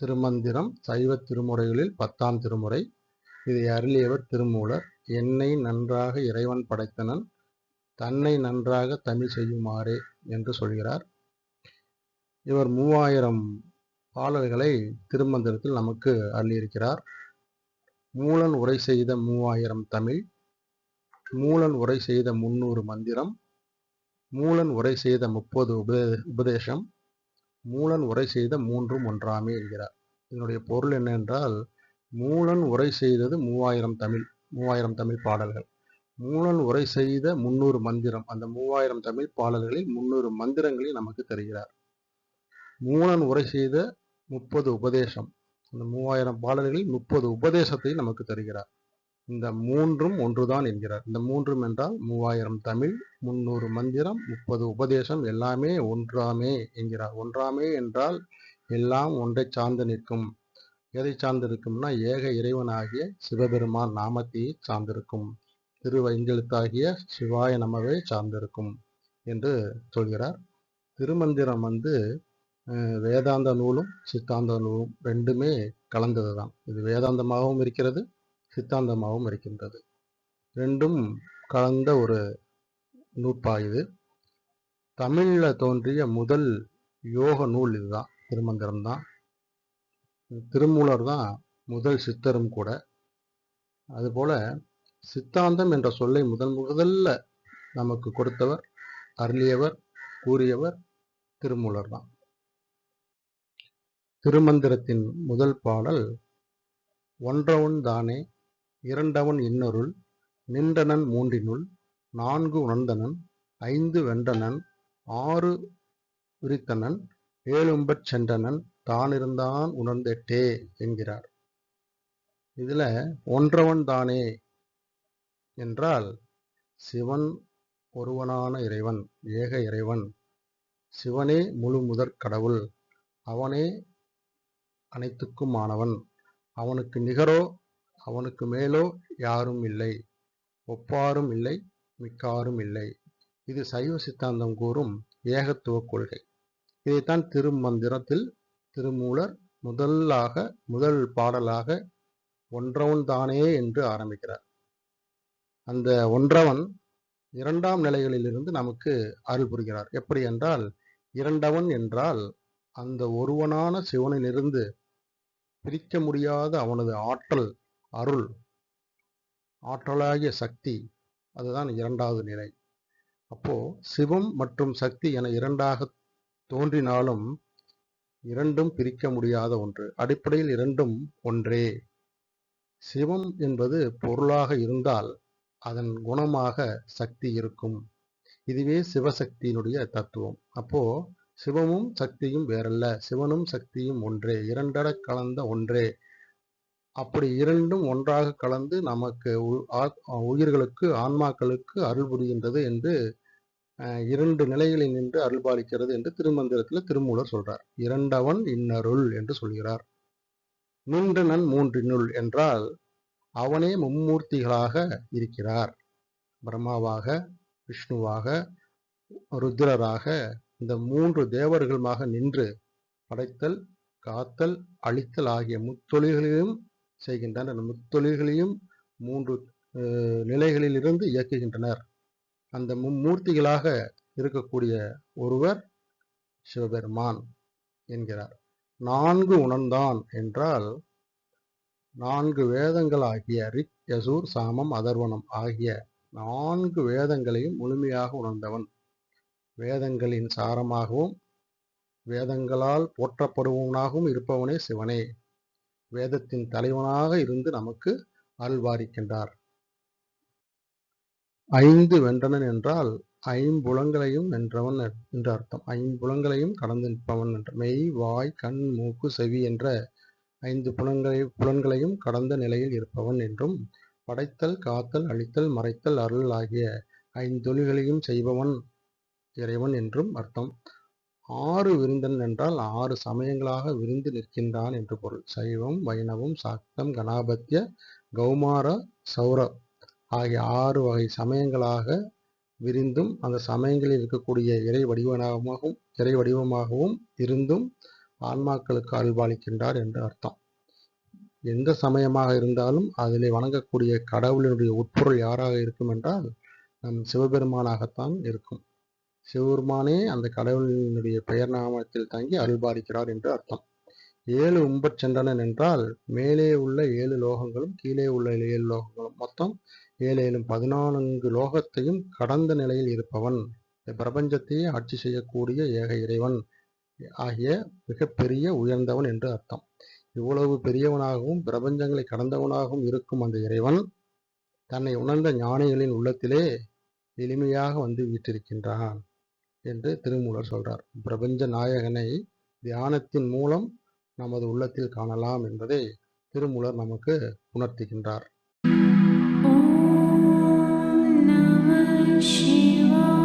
திருமந்திரம் சைவ திருமுறைகளில் பத்தாம் திருமுறை. இதை அருளியவர் திருமூலர் என்னை நன்றாக இறைவன் படைத்தனன் தன்னை நன்றாக தமிழ் செய்யுமாறே என்று சொல்கிறார். இவர் மூவாயிரம் பாடல்களை திருமந்திரத்தில் நமக்கு அருளியிருக்கிறார். மூலன் உரை செய்த மூவாயிரம் தமிழ் மூலன் உரை செய்த முன்னூறு மந்திரம் மூலன் உரை செய்த முப்பது உபதே உபதேசம் மூலன் உரை செய்த மூன்றும் ஒன்றாமே என்கிறார். இதனுடைய பொருள் என்னென்றால் மூலன் உரை செய்தது மூவாயிரம் தமிழ் மூவாயிரம் தமிழ் பாடல்கள். மூலன் உரை செய்த முன்னூறு மந்திரம் அந்த மூவாயிரம் தமிழ் பாடல்களில் முன்னூறு மந்திரங்களை நமக்கு தருகிறார். மூலன் உரை செய்த முப்பது உபதேசம் அந்த மூவாயிரம் பாடல்களில் முப்பது உபதேசத்தை நமக்கு தருகிறார். இந்த மூன்றும் ஒன்றுதான் என்கிறார். இந்த மூன்றும் என்றால் மூவாயிரம் தமிழ் முன்னூறு மந்திரம் முப்பது உபதேசம் எல்லாமே ஒன்றாமே என்கிறார். ஒன்றாமே என்றால் எல்லாம் ஒன்றை சார்ந்து நிற்கும். எதை சார்ந்திருக்கும்னா ஏக இறைவனாகிய சிவபெருமான் நாமத்தையே சார்ந்திருக்கும். திருவைந்தெழுத்தாகிய சிவாய நமவே சார்ந்திருக்கும் என்று சொல்கிறார். திருமந்திரம் வந்து வேதாந்த நூலும் சித்தாந்த நூலும் ரெண்டுமே கலந்தது தான் இது வேதாந்தமாகவும் இருக்கிறது சித்தாந்தமாகவும் இருக்கின்றது. ரெண்டும் கலந்த ஒரு நூற்பாயுது இது தமிழில் தோன்றிய முதல் யோக நூல் இதுதான் திருமந்திரம் தான். திருமூலர் தான் முதல் சித்தரும் கூட. அதுபோல சித்தாந்தம் என்ற சொல்லை முதன் முதல்ல நமக்கு கொடுத்தவர் அருளியவர் கூறியவர் திருமூலர் தான். திருமந்திரத்தின் முதல் பாடல் ஒன்றவன் தானே இரண்டவன் இன்னொருள் நின்றனன் மூன்றினுள் நான்கு உணர்ந்தனன் ஐந்து வென்றனன் ஆறு விரித்தனன் ஏழும்பற் சென்றனன் தானிருந்தான் உணர்ந்தெட்டே என்கிறார். இதுல ஒன்றவன் தானே என்றால் சிவன் ஒருவனான இறைவன் ஏக இறைவன். சிவனே முழு முதற் கடவுள். அவனே அனைத்துக்குமானவன். அவனுக்கு நிகரோ அவனுக்கு மேலோ யாரும் இல்லை. ஒப்பாரும் இல்லை மிக்காரும் இல்லை. இது சைவ சித்தாந்தம் கூறும் ஏகத்துவ கொள்கை. இதைத்தான் திருமந்திரத்தில் திருமூலர் முதலாக முதல் பாடலாக ஒன்றவன் தானே என்று ஆரம்பிக்கிறார். அந்த ஒன்றவன் இரண்டாம் நிலைகளிலிருந்து நமக்கு அருள் புரிகிறார். எப்படி என்றால் இரண்டவன் என்றால் அந்த ஒருவனான சிவனிலிருந்து பிரிக்க முடியாத அவனது ஆற்றல் அருள் ஆற்றலாகிய சக்தி அதுதான் இரண்டாவது நிலை. அப்போ சிவம் மற்றும் சக்தி என இரண்டாக தோன்றினாலும் இரண்டும் பிரிக்க முடியாத ஒன்று. அடிப்படையில் இரண்டும் ஒன்றே. சிவம் என்பது பொருளாக இருந்தால் அதன் குணமாக சக்தி இருக்கும். இதுவே சிவசக்தியினுடைய தத்துவம். அப்போ சிவமும் சக்தியும் வேறல்ல. சிவனும் சக்தியும் ஒன்றே. இரண்டட கலந்த ஒன்றே. அப்படி இரண்டும் ஒன்றாக கலந்து நமக்கு உயிர்களுக்கு ஆன்மாக்களுக்கு அருள் புரிகின்றது என்று இரண்டு நிலைகளில் நின்று அருள்பாலிக்கிறது என்று திருமந்திரத்தில் திருமூலர் சொல்றார். இரண்டவன் இன்னருள் என்று சொல்கிறார். நின்றனன் மூன்றினுள் என்றால் அவனே மும்மூர்த்திகளாக இருக்கிறார். பிரம்மாவாக விஷ்ணுவாக ருத்ரராக இந்த மூன்று தேவர்களுமாக நின்று படைத்தல் காத்தல் அழித்தல் ஆகிய முத்தொழில்களிலும் செய்கின்றனர் முத்தொழில்களையும் மூன்று நிலைகளில் இருந்து இயக்குகின்றனர். அந்த மும்மூர்த்திகளாக இருக்கக்கூடிய ஒருவர் சிவபெருமான் என்கிறார். நான்கு உணர்ந்தான் என்றால் நான்கு வேதங்கள் ஆகிய ரிக் யசூர் சாமம் அதர்வனம் ஆகிய நான்கு வேதங்களையும் முழுமையாக உணர்ந்தவன். வேதங்களின் சாரமாகவும் வேதங்களால் போற்றப்படுபவனாகவும் இருப்பவனே சிவனே. வேதத்தின் தலைவனாக இருந்து நமக்கு அல்வாரிக்கின்றார் ஐந்து வென்றனன் என்றால் ஐம்புலங்களையும் வென்றவன் என்று அர்த்தம். ஐம்புலங்களையும் கடந்து நிற்பவன் என்ற. மெய் வாய் கண் மூக்கு செவி என்ற ஐந்து புலன்களை புலன்களையும் கடந்த நிலையில் இருப்பவன் என்றும் படைத்தல் காத்தல் அழித்தல் மறைத்தல் அருள் ஆகிய ஐந்தொழில்களையும் செய்பவன் இறைவன் என்றும் அர்த்தம். ஆறு விருந்தன் என்றால் ஆறு சமயங்களாக விருந்து நிற்கின்றான் என்று பொருள். சைவம் வைணவம் சாக்தம் கணாபத்திய கௌமார சௌர ஆகிய ஆறு வகை சமயங்களாக விரிந்தும் அந்த சமயங்களில் இருக்கக்கூடிய இறை வடிவமாகவும் இறை வடிவமாகவும் இருந்தும் ஆன்மாக்களுக்கு அல்பாளிக்கின்றார் என்று அர்த்தம். எந்த சமயமாக இருந்தாலும் அதிலே வணங்கக்கூடிய கடவுளினுடைய உட்பொருள் யாராக இருக்கும் என்றால் நம் சிவபெருமானாகத்தான் இருக்கும். சிவபெருமானே அந்த கடவுளினுடைய பெயர் நாமத்தில் தங்கி அருள்பாலிக்கிறார் என்று அர்த்தம். ஏழு உம்பற் சென்றனன் என்றால் மேலே உள்ள ஏழு லோகங்களும் கீழே உள்ள ஏழு லோகங்களும் மொத்தம் ஏழு பதினான்கு லோகத்தையும் கடந்த நிலையில் இருப்பவன். இந்த பிரபஞ்சத்தையே ஆட்சி செய்யக்கூடிய ஏக இறைவன் ஆகிய மிகப்பெரிய உயர்ந்தவன் என்று அர்த்தம். இவ்வளவு பெரியவனாகவும் பிரபஞ்சங்களை கடந்தவனாகவும் இருக்கும் அந்த இறைவன் தன்னை உணர்ந்த ஞானிகளின் உள்ளத்திலே எளிமையாக வந்து வீற்றிருக்கின்றான். என்று திருமூலர் சொல்றார். பிரபஞ்ச நாயகனை தியானத்தின் மூலம் நமது உள்ளத்தில் காணலாம் என்பதை திருமூலர் நமக்கு உணர்த்துகின்றார். Shiva